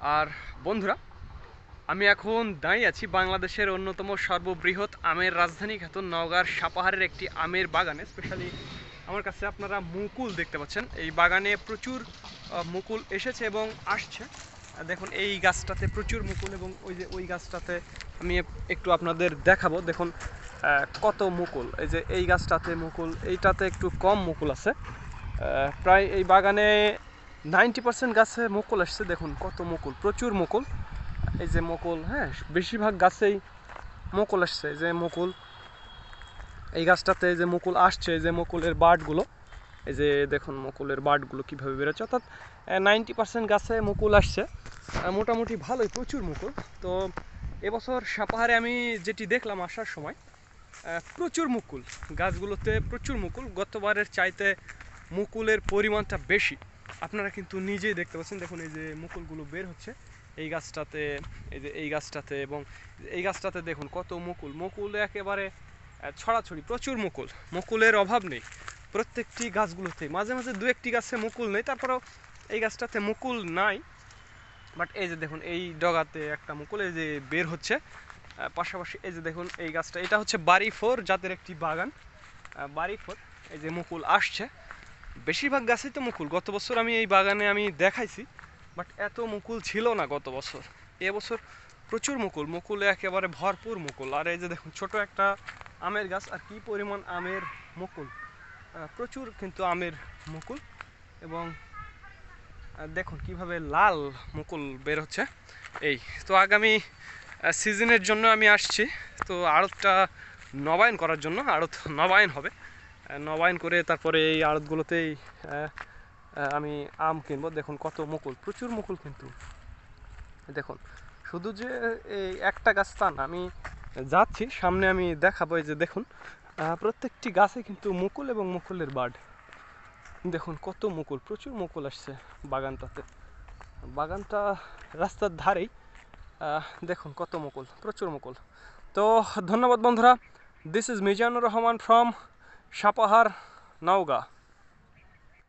আর বন্ধুরা, আমি এখন দাঁড়িয়ে আছি বাংলাদেশের অন্যতম সর্ববৃহৎ আমের রাজধানী খ্যাত নওগাঁর সাপাহারের একটি আমের বাগানে। স্পেশালি আমার কাছে আপনারা মুকুল দেখতে পাচ্ছেন। এই বাগানে প্রচুর মুকুল এসেছে এবং আসছে। দেখুন, এই গাছটাতে প্রচুর মুকুল এবং ওই যে ওই গাছটাতে আমি একটু আপনাদের দেখাবো। দেখুন কত মুকুল। এই যে এই গাছটাতে মুকুল, এইটাতে একটু কম মুকুল আছে। প্রায় এই বাগানে নাইনটি পার্সেন্ট গাছে মুকুল আসছে, দেখুন কত মুকুল, প্রচুর মুকুল। এই যে মুকুল হ্যাঁ বেশিরভাগ গাছেই মুকুল আসছে যে মুকুল। এই গাছটাতে যে মুকুল আসছে যে মুকুলের বার্ডগুলো, এই যে দেখুন মুকুলের বার্ডগুলো কীভাবে বেরোচ্ছে। অর্থাৎ নাইনটি পার্সেন্ট গাছে মুকুল আসছে মোটামুটি ভালোই, প্রচুর মুকুল। তো এবছর সাপাহারে আমি যেটি দেখলাম আসার সময় প্রচুর মুকুল, গাছগুলোতে প্রচুর মুকুল। গতবারের চাইতে মুকুলের পরিমাণটা বেশি। আপনারা কিন্তু নিজেই দেখতে পাচ্ছেন, দেখুন এই যে মুকুলগুলো বের হচ্ছে, এই গাছটাতে, এই যে এই গাছটাতে এবং এই গাছটাতে দেখুন কত মুকুল। মুকুল একেবারে ছড়াছড়ি, প্রচুর মুকুল। মুকুলের অভাব নেই। প্রত্যেকটি গাছগুলোতে, মাঝে মাঝে দু একটি গাছে মুকুল নেই, তারপরেও এই গাছটাতে মুকুল নাই। বাট এই যে দেখুন, এই ডগাতে একটা মুকুল এই যে বের হচ্ছে। পাশাপাশি এই যে দেখুন, এই গাছটা, এটা হচ্ছে বাড়ি ফোর জাতের একটি বাগান। বাড়ি ফোর, এই যে মুকুল আসছে। বেশিরভাগ গাছেই তো মুকুল। গত বছর আমি এই বাগানে আমি দেখাইছি, বাট এত মুকুল ছিল না গত বছর। এবছর প্রচুর মুকুল, মুকুলে একেবারে ভরপুর মুকুল। আর এই যে দেখুন, ছোট একটা আমের গাছ, আর কি পরিমাণ আমের মুকুল। প্রচুর কিন্তু আমের মুকুল এবং দেখুন কীভাবে লাল মুকুল বের হচ্ছে। এই, তো আগামী সিজনের জন্য আমি আসছি। তো আড়তটা নবায়ন করার জন্য, আড়ত নবায়ন হবে। নবায়ন করে তারপরে এই আড়তগুলোতেই আমি আম কিনবো। দেখুন কত মুকুল, প্রচুর মুকুল কিন্তু। দেখুন, শুধু যে এই একটা গাছ তা না, আমি যাচ্ছি, সামনে আমি দেখাবো যে দেখুন প্রত্যেকটি গাছে কিন্তু মুকুল এবং মুকুলের বার্ড দেখুন কত মুকুল, প্রচুর মুকুল আসছে বাগানটাতে। বাগানটা রাস্তার ধারেই দেখুন কত মুকুল, প্রচুর মুকুল। তো ধন্যবাদ বন্ধুরা this is Mizanur Rahman from Sapahar Naogaon